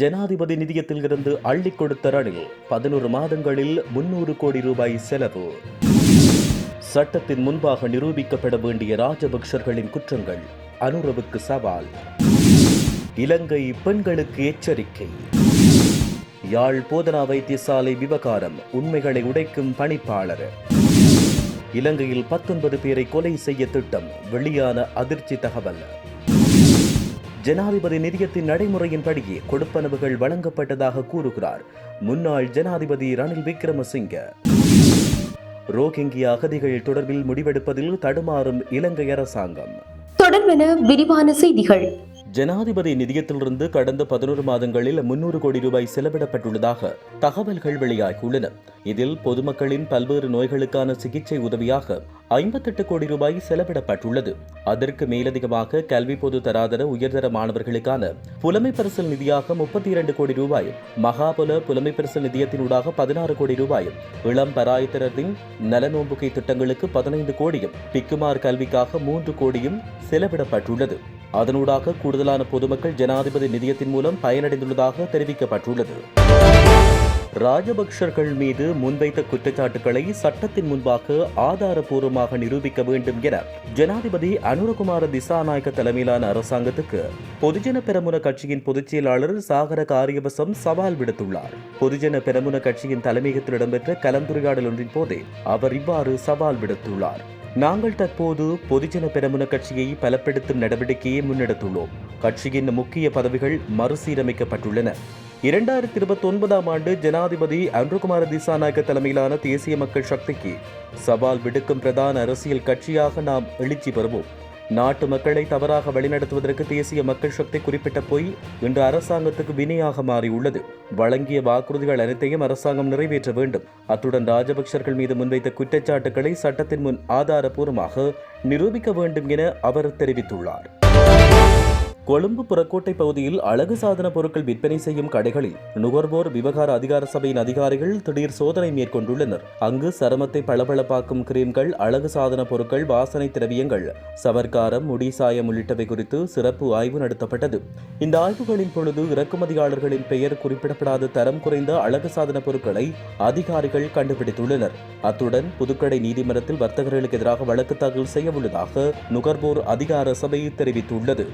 ஜனாதிபதி நிதியத்தில் இருந்து அள்ளி கொடுத்த ரணில் பதினோரு மாதங்களில் முன்னூறு கோடி ரூபாய் செலவு. சட்டத்தின் முன்பாக நிரூபிக்கப்பட வேண்டிய ராஜபக்சர்களின் குற்றங்கள் அனுரவுக்கு சவால். இலங்கை பெண்களுக்கு எச்சரிக்கை. யாழ் போதனா வைத்தியசாலை விவகாரம் உண்மைகளை உடைக்கும் பணிப்பாளர். இலங்கையில் பத்தொன்பது பேரை கொலை செய்ய திட்டம் வெளியான அதிர்ச்சி தகவல். ஜனாதிபதி நிதியத்தின் நடைமுறையின்படியே கொடுப்பனவுகள் வழங்கப்பட்டதாக கூறுகிறார். முன்னாள் ஜனாதிபதி ரணில் விக்ரமசிங்க. ரோஹிங்கியா அகதிகள் தொடர்பில் முடிவெடுப்பதில் தடுமாறும் இலங்கை அரசாங்கம். தொடர்பென விரிவான செய்திகள். ஜனாதிபதி நிதியத்திலிருந்து கடந்த பதினோரு மாதங்களில் முன்னூறு கோடி ரூபாய் செலவிடப்பட்டுள்ளதாக தகவல்கள் வெளியாகியுள்ளன. இதில் பொதுமக்களின் பல்வேறு நோய்களுக்கான சிகிச்சை உதவியாக ஐம்பத்தெட்டு கோடி ரூபாய் செலவிடப்பட்டுள்ளது. அதற்கு மேலதிகமாக கல்வி பொது தராதர உயர்தர மாணவர்களுக்கான புலமை பரிசல் நிதியாக முப்பத்தி இரண்டு கோடி ரூபாய் மகாபல புலமை பரிசல் நிதியத்தினூடாக பதினாறு கோடி ரூபாய் இளம் பராயத்தரத்தின் நலநோம்புகை திட்டங்களுக்கு பதினைந்து கோடியும் பிக்குமார் கல்விக்காக மூன்று கோடியும் செலவிடப்பட்டுள்ளது. அதனூடாக கூடுதல் கூடுதலான பொதுமக்கள் ஜனாதிபதி நிதியத்தின் மூலம் பயனடைந்துள்ளதாக தெரிவிக்கப்பட்டுள்ளது. ராஜபக்சர்கள் மீது முன்வைத்த குற்றச்சாட்டுகளை சட்டத்தின் முன்பாக ஆதாரபூர்வமாக நிரூபிக்க வேண்டும் என ஜனாதிபதி அனுரகுமார திசாநாயக்க தலைமையிலான அரசாங்கத்துக்கு பொதுஜன பெரமுன கட்சியின் பொதுச் செயலாளர் சாகர காரியவசம் சவால் விடுத்துள்ளார். பொதுஜன பெரமுன கட்சியின் தலைமையகத்தில் இடம்பெற்ற கலந்துரையாடல் ஒன்றின் போதே அவர் இவ்வாறு சவால் விடுத்துள்ளார். நாங்கள் தற்போது பொதுஜன பெரமுன கட்சியை பலப்படுத்தும் நடவடிக்கையை முன்னெடுத்துள்ளோம். கட்சியின் முக்கிய பதவிகள் மறுசீரமைக்கப்பட்டுள்ளன. இரண்டாயிரத்தி இருபத்தி ஒன்பதாம் ஆண்டு ஜனாதிபதி அன்ருகுமார திசாநாயக்க தலைமையிலான தேசிய மக்கள் சக்திக்கு சவால் விடுக்கும் பிரதான அரசியல் கட்சியாக நாம் எழுச்சி பெறுவோம். நாட்டு மக்களை தவறாக வழிநடத்துவதற்கு தேசிய மக்கள் சக்தி குறிப்பிட்ட பொய் இன்று அரசாங்கத்துக்கு வினையாக மாறியுள்ளது. வழங்கிய வாக்குறுதிகள் அனைத்தையும் அரசாங்கம் நிறைவேற்ற வேண்டும். அத்துடன் ராஜபக்சர்கள் மீது முன்வைத்த குற்றச்சாட்டுகளை சட்டத்தின் முன் ஆதாரபூர்வமாக நிரூபிக்க வேண்டும் என அவர் தெரிவித்துள்ளார். கொழும்பு புறக்கோட்டை பகுதியில் அழகு சாதன பொருட்கள் விற்பனை செய்யும் கடைகளில் நுகர்வோர் விவகார அதிகார சபையின் அதிகாரிகள் திடீர் சோதனை மேற்கொண்டுள்ளனர். அங்கு சருமத்தை பளபளப்பாக்கும் கிரீம்கள் அழகு சாதன பொருட்கள் வாசனை திரவியங்கள் சவர்க்காரம் முடிசாயம் உள்ளிட்டவை குறித்து சிறப்பு ஆய்வு நடத்தப்பட்டது. இந்த ஆய்வுகளின் பொழுது இறக்குமதியாளர்களின் பெயர் குறிப்பிடப்படாத தரம் குறைந்த அழகு சாதன பொருட்களை அதிகாரிகள் கண்டுபிடித்துள்ளனர். அத்துடன் புதுக்கடை நீதிமன்றத்தில் வர்த்தகர்களுக்கு எதிராக வழக்கு தாக்கல் செய்ய உள்ளதாக நுகர்வோர் அதிகார சபை தெரிவித்துள்ளது.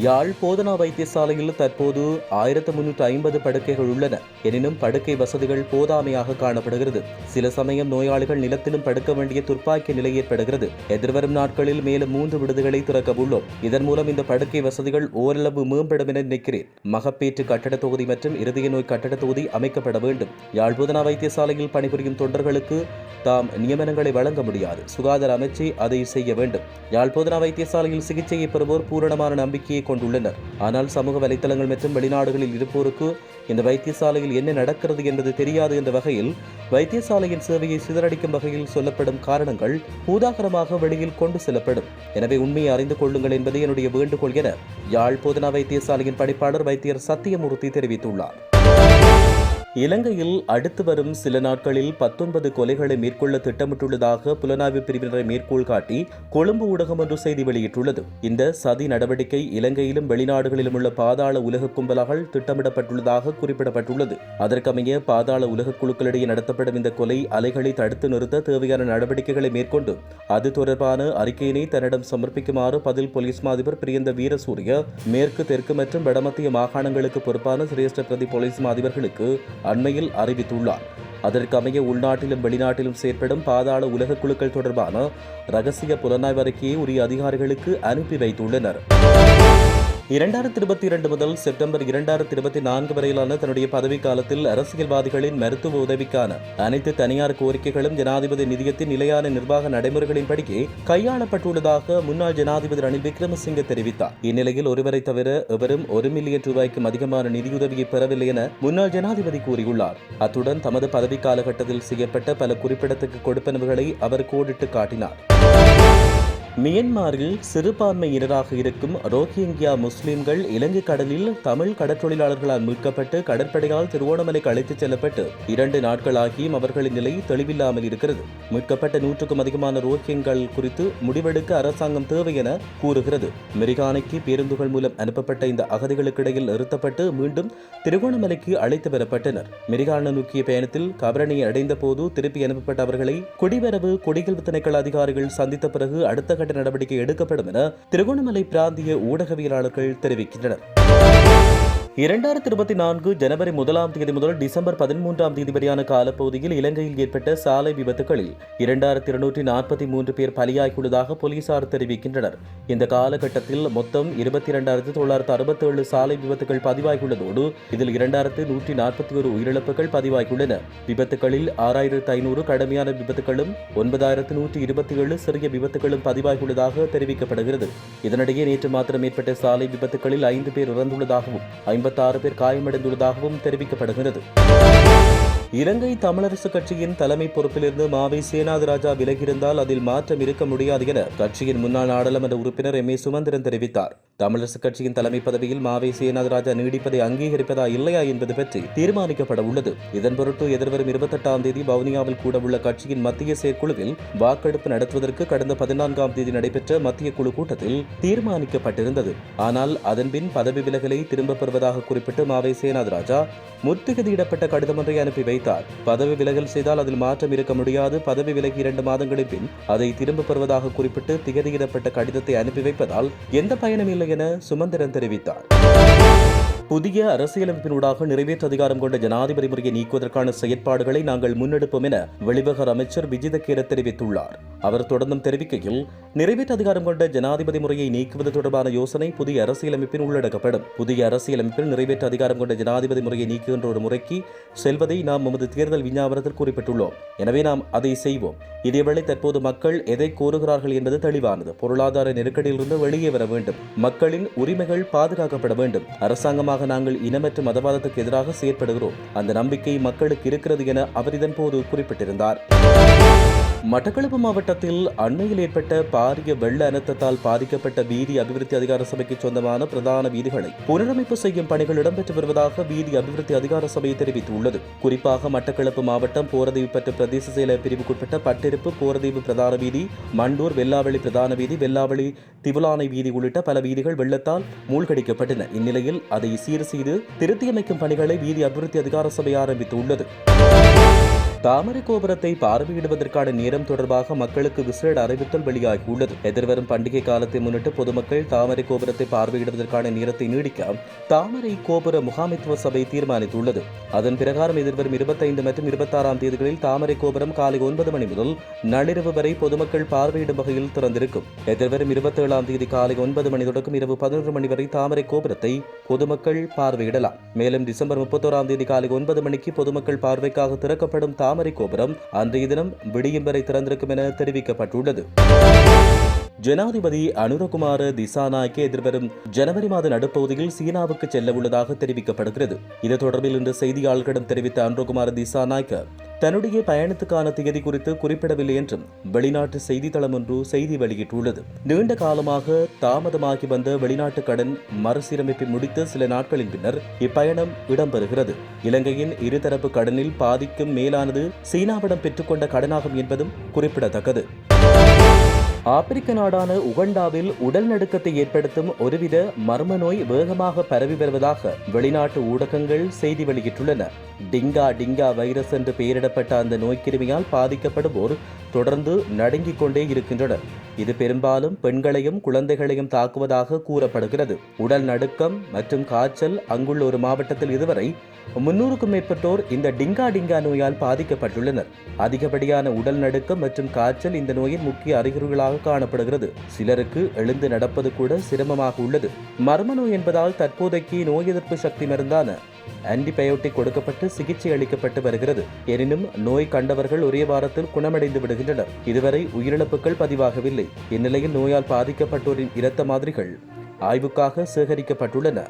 யாழ் போதனா வைத்தியசாலையில் தற்போது ஆயிரத்து முன்னூற்று ஐம்பது படுக்கைகள் உள்ளன. எனினும் படுக்கை வசதிகள் போதாமையாக காணப்படுகிறது. சில சமயம் நோயாளிகள் நிலத்திலும் படுக்க வேண்டிய துர்ப்பாக்கிய நிலை ஏற்படுகிறது. எதிர்வரும் நாட்களில் மேலும் மூன்று விடுதிகளை திறக்க உள்ளோம். இதன் மூலம் இந்த படுக்கை வசதிகள் ஓரளவு மேம்படும் என நினைக்கிறேன். மகப்பேற்று கட்டட தொகுதி மற்றும் இருதய நோய் கட்டட தொகுதி அமைக்கப்பட வேண்டும். யாழ் போதனா வைத்தியசாலையில் பணிபுரியும் தொண்டர்களுக்கு தாம் நியமனங்களை வழங்க முடியாது. சுகாதார அமைச்சு அதை செய்ய வேண்டும். யாழ் போதனா வைத்தியசாலையில் சிகிச்சையை பெறுவோர் பூரணமான நம்பிக்கையை கொண்டுள்ளனர். ஆனால் சமூக வலைத்தளங்கள் மற்றும் வெளிநாடுகளில் இருப்போருக்கு இந்த வைத்தியசாலையில் என்ன நடக்கிறது என்பது தெரியாது என்ற வகையில் வைத்தியசாலையின் சேவையை சிதறடிக்கும் வகையில் சொல்லப்படும் காரணங்கள் பூதாகரமாக வெளியில் கொண்டு செல்லப்படும். எனவே உண்மையை அறிந்து கொள்ளுங்கள் என்பது என்னுடைய வேண்டுகோள் என யாழ் போதனா வைத்தியசாலையின் பணிப்பாளர் வைத்தியர் சத்தியமூர்த்தி தெரிவித்துள்ளார். இலங்கையில் அடுத்து வரும் சில நாட்களில் பத்தொன்பது கொலைகளை மேற்கொள்ள திட்டமிட்டுள்ளதாக புலனாய்வு பிரிவினரை மேற்கோள் காட்டி கொழும்பு ஊடகம் ஒன்று செய்தி வெளியிட்டுள்ளது. இந்த சதி நடவடிக்கை இலங்கையிலும் வெளிநாடுகளிலும் உள்ள பாதாள உலக கும்பல்கள் திட்டமிடப்பட்டுள்ளதாக குறிப்பிடப்பட்டுள்ளது. அதற்கமைய பாதாள உலக குழுக்களிடையே நடத்தப்படும் இந்த கொலை அலைகளை தடுத்து நிறுத்த தேவையான நடவடிக்கைகளை மேற்கொண்டு அது தொடர்பான அறிக்கையினை தன்னிடம் சமர்ப்பிக்குமாறு பதில் போலீஸ் மாதிபர் பிரியந்த வீரசூரிய மேற்கு தெற்கு மற்றும் வடமத்திய மாகாணங்களுக்கு பொறுப்பான சிரேஷ்ட பிரதி போலீஸ் மாதிபர்களுக்கு அண்மையில் அறிவித்துள்ளார். அதற்கமைய உள்நாட்டிலும் வெளிநாட்டிலும் செயற்படும் பாதாள உலக குழுக்கள் தொடர்பான ரகசிய புலனாய்வு அறிக்கையை உரிய அதிகாரிகளுக்கு அனுப்பி வைத்துள்ளனர். இரண்டாயிரத்தி இருபத்தி இரண்டு முதல் செப்டம்பர் இரண்டாயிரத்தி இருபத்தி நான்கு வரையிலான தன்னுடைய பதவிக்காலத்தில் அரசியல்வாதிகளின் மருத்துவ உதவிக்கான அனைத்து தனியார் கோரிக்கைகளும் ஜனாதிபதி நிதியத்தின் நிலையான நிர்வாக நடைமுறைகளின்படியே கையாளப்பட்டுள்ளதாக முன்னாள் ஜனாதிபதி ரணில் விக்ரமசிங்க தெரிவித்தார். இந்நிலையில் ஒருவரை தவிர எவரும் ஒரு மில்லியன் ரூபாய்க்கும் அதிகமான நிதியுதவியை பெறவில்லை என முன்னாள் ஜனாதிபதி கூறியுள்ளார். அத்துடன் தமது பதவி காலகட்டத்தில் செய்யப்பட்ட பல குறிப்பிடத்தக்க கொடுப்பனவுகளை அவர் கோடிட்டு காட்டினார். மியன்மாரில் சிறுபான்மையினராக இருக்கும் ரோஹிங்கியா முஸ்லிம்கள் இலங்கை கடலில் தமிழ் கடற்றொழிலாளர்களால் மீட்கப்பட்டு கடற்படையால் திருவோணமலைக்கு அழைத்துச் செல்லப்பட்டு இரண்டு நாட்களாகியும் அவர்களின் நிலை தெளிவில்லாமல் இருக்கிறது. மீட்கப்பட்ட நூற்றுக்கும் அதிகமான ரோஹிங்கள் குறித்து முடிவெடுக்க அரசாங்கம் தேவை என கூறுகிறது. மெரிகானைக்கு பேருந்துகள் மூலம் அனுப்பப்பட்ட இந்த அகதிகளுக்கிடையில் நிறுத்தப்பட்டு மீண்டும் திருகோணமலைக்கு அழைத்து வரப்பட்டனர். மிரிகான நோக்கிய பயணத்தில் கபரணியை அடைந்த போது திருப்பி அனுப்பப்பட்ட அவர்களை குடிவரவு குடிகள் திணைக்கள அதிகாரிகள் சந்தித்த பிறகு அடுத்த கட்ட நடவடிக்கை எடுக்கப்படும் என திருகோணமலை பிராந்திய ஊடகவியலாளர்கள் தெரிவிக்கின்றனர். இரண்டாயிரத்தி இருபத்தி நான்கு ஜனவரி முதலாம் தேதி முதல் டிசம்பர் பதிமூன்றாம் தேதி வரையான காலப்பகுதியில் இலங்கையில் ஏற்பட்ட சாலை விபத்துகளில் இரண்டாயிரத்தி இருநூற்றி நாற்பத்தி மூன்று பேர் பலியாகியுள்ளதாக போலீசார் தெரிவிக்கின்றனர். இந்த காலகட்டத்தில் மொத்தம் இருபத்தி இரண்டாயிரத்தி தொள்ளாயிரத்து அறுபத்தேழு சாலை விபத்துகள் பதிவாகியுள்ளதோடு இதில் இரண்டாயிரத்து நூற்றி நாற்பத்தி ஒரு உயிரிழப்புகள் பதிவாகியுள்ளன. விபத்துகளில் ஆறாயிரத்து ஐநூறு கடுமையான விபத்துகளும் ஒன்பதாயிரத்து நூற்றி இருபத்தி ஏழு சிறிய விபத்துகளும் பதிவாகியுள்ளதாக தெரிவிக்கப்படுகிறது. இதனிடையே நேற்று மாத்திரம் ஏற்பட்ட சாலை விபத்துகளில் ஐந்து பேர் இறந்துள்ளதாகவும் ஐம்பத்தாறு பேர் காயமடைந்துள்ளதாகவும் தெரிவிக்கப்படுகிறது. இலங்கை தமிழரசு கட்சியின் தலைமை பொறுப்பிலிருந்து மாவை சேனாதிராஜா விலகியிருந்தால் அதில் மாற்றம் இருக்க முடியாது என கட்சியின் முன்னாள் நாடாளுமன்ற உறுப்பினர் எம் ஏ சுமந்திரன் தெரிவித்தார். தமிழரசு கட்சியின் தலைமை பதவியில் மாவை சேனாதராஜா நீடிப்பதை அங்கீகரிப்பதா இல்லையா என்பது பற்றி தீர்மானிக்கப்பட உள்ளது. இதன் பொருட்டு எதிர்வரும் இருபத்தெட்டாம் தேதி வவுனியாவில் கூட உள்ள கட்சியின் மத்திய செயற்குழுவில் வாக்கெடுப்பு நடத்துவதற்கு கடந்த பதினான்காம் தேதி நடைபெற்ற மத்திய குழு கூட்டத்தில் தீர்மானிக்கப்பட்டிருந்தது. ஆனால் அதன்பின் பதவி விலகலை திரும்பப் பெறுவதாக குறிப்பிட்டு மாவை சேனாதராஜா முற்றுகையிடப்பட்ட கடிதம் ஒன்றை அனுப்பி வைத்தார். பதவி விலகல் செய்தால் அதில் மாற்றம் இருக்க முடியாது. பதவி விலகி இரண்டு மாதங்களின் பின் அதை திரும்பப் பெறுவதாக குறிப்பிட்டு திகதியிடப்பட்ட கடிதத்தை அனுப்பி வைப்பதால் எந்த பயனும் இல்லை என சுமந்திரன் தெரிவித்தார். புதிய அரசியலமைப்பினூடாக நிறைவேற்று அதிகாரம் கொண்ட ஜனாதிபதி முறையை நீக்குவதற்கான செயற்பாடுகளை நாங்கள் முன்னெடுப்போம் என வெளிவகார அமைச்சர் விஜிதகேர தெரிவித்துள்ளார். அவர் தொடர்ந்தும் தெரிவிக்கையில் நிறைவேற்று அதிகாரம் கொண்ட ஜனாதிபதி முறையை நீக்குவது தொடர்பான யோசனை புதிய அரசியலமைப்பில் உள்ளடக்கப்படும். புதிய அரசியலமைப்பில் நிறைவேற்று அதிகாரம் கொண்ட ஜனாதிபதி முறையை நீக்குகின்ற ஒரு முறைக்கு செல்வதை நாம் நமது தேர்தல் விஞ்ஞாபனத்தில் குறிப்பிட்டுள்ளோம். எனவே நாம் அதை செய்வோம். இதேவேளை தற்போது மக்கள் எதை கோருகிறார்கள் என்பது தெளிவானது. பொருளாதார நெருக்கடியிலிருந்து வெளியே வர வேண்டும். மக்களின் உரிமைகள் பாதுகாக்கப்பட வேண்டும். அரசாங்கமாக நாங்கள் இனமற்ற மதவாதத்துக்கு எதிராக செயற்படுகிறோம். அந்த நம்பிக்கை மக்களுக்கு இருக்கிறது என அவர் இதன்போது குறிப்பிட்டிருந்தார். மட்டக்களப்பு மாவட்டத்தில் அண்மையில் ஏற்பட்ட பாரிய வெள்ள அனர்த்தத்தால் பாதிக்கப்பட்ட வீதி அபிவிருத்தி அதிகார சபைக்கு சொந்தமான பிரதான வீதிகளை புனரமைப்பு செய்யும் பணிகள் இடம்பெற்று வருவதாக வீதி அபிவிருத்தி அதிகார சபை தெரிவித்துள்ளது. குறிப்பாக மட்டக்களப்பு மாவட்டம் போரதீவு பற்று பிரதேச செயல பிரிவுக்குட்பட்ட பட்டிருப்பு போரதீவு பிரதான வீதி மண்டூர் வெள்ளாவளி பிரதான வீதி வெள்ளாவளி திவுலானை வீதி உள்ளிட்ட பல வீதிகள் வெள்ளத்தால் மூழ்கடிக்கப்பட்டன. இந்நிலையில் அதை சீர் செய்து திருத்தியமைக்கும் பணிகளை வீதி அபிவிருத்தி அதிகார சபை ஆரம்பித்துள்ளது. தாமரை கோபுரத்தை பார்வையிடுவதற்கான நேரம் தொடர்பாக மக்களுக்கு விசேட அறிவித்தல் வெளியாகியுள்ளது. எதிர்வரும் பண்டிகை காலத்தை முன்னிட்டு பொதுமக்கள் தாமரை கோபுரத்தை பார்வையிடுவதற்கான நேரத்தை நீடிக்க தாமரை கோபுர முகாமைத்துவ சபை தீர்மானித்துள்ளது. அதன் பிரகாரம் எதிர்வரும் இருபத்தைந்து மற்றும் இருபத்தாறாம் தேதிகளில் தாமரை கோபுரம் காலை ஒன்பது மணி முதல் நள்ளிரவு வரை பொதுமக்கள் பார்வையிடும் வகையில் திறந்திருக்கும். எதிர்வரும் இருபத்தேழாம் தேதி காலை ஒன்பது மணி தொடக்கம் இரவு பதினொன்று மணி வரை தாமரை கோபுரத்தை பொதுமக்கள் பார்வையிடலாம். மேலும் டிசம்பர் முப்பத்தோராம் தேதி காலை ஒன்பது மணிக்கு பொதுமக்கள் பார்வைக்காக திறக்கப்படும் தாமரை கோபுரம் அன்றைய தினம் விடியும் வரை திறந்திருக்கும் என தெரிவிக்கப்பட்டுள்ளது. ஜனாதிபதி அனுரகுமார திசாநாயக்க எதிர்வரும் ஜனவரி மாத நடுப்பகுதியில் சீனாவுக்கு செல்ல உள்ளதாக தெரிவிக்கப்படுகிறது. இது தொடர்பில் இன்று செய்தியாளர்களிடம் தெரிவித்த அனுரகுமார திசாநாயக்க தன்னுடைய பயணத்துக்கான திகதி குறித்து குறிப்பிடவில்லை என்றும் வெளிநாட்டு செய்தித்தளம் ஒன்று செய்தி வெளியிட்டுள்ளது. நீண்ட காலமாக தாமதமாகி வந்த வெளிநாட்டு கடன் மறுசீரமைப்பை முடித்த சில நாட்களின் பின்னர் இப்பயணம் இடம்பெறுகிறது. இலங்கையின் இருதரப்பு கடனில் பாதிக்கும் மேலானது சீனாவிடம் பெற்றுக்கொண்ட கடனாகும் என்பதும் குறிப்பிடத்தக்கது. ஆப்பிரிக்க நாடான உகண்டாவில் உடல் நடுக்கத்தை ஏற்படுத்தும் ஒருவித மர்ம நோய் வேகமாக பரவி வருவதாக வெளிநாட்டு ஊடகங்கள் செய்தி வெளியிட்டுள்ளன. டிங்கா டிங்கா வைரஸ் என்று பெயரிடப்பட்ட அந்த நோய்க்கிருமியால் பாதிக்கப்படுவோர் தொடர்ந்து நடுங்கிக் கொண்டே இருக்கின்றனர். இது பெரும்பாலும் பெண்களையும் குழந்தைகளையும் தாக்குவதாக கூறப்படுகிறது. உடல் நடுக்கம் மற்றும் காய்ச்சல் அங்குள்ள ஒரு மாவட்டத்தில் இதுவரை முன்னூறுக்கும் மேற்பட்டோர் இந்த டிங்கா டிங்கா நோயால் பாதிக்கப்பட்டுள்ளனர். அதிகப்படியான உடல் நடுக்கம் மற்றும் காய்ச்சல் இந்த நோயின் முக்கிய அறிகுறிகளாக காணப்படுகிறது. சிலருக்கு எழுந்து நடப்பது கூட சிரமமாக உள்ளது. மர்ம நோய் என்பதால் தற்போதைக்கு நோய் எதிர்ப்பு சக்தி மருந்தான ஆன்டிபயோட்டிக் கொடுக்கப்பட்டு சிகிச்சை அளிக்கப்பட்டு வருகிறது. எனினும் நோய் கண்டவர்கள் ஒரே வாரத்தில் குணமடைந்து விடுகின்றனர். இதுவரை உயிரிழப்புகள் பதிவாகவில்லை. இந்நிலையில் நோயால் பாதிக்கப்பட்டோரின் இரத்த மாதிரிகள் ஆய்வுக்காக சேகரிக்கப்பட்டுள்ளன.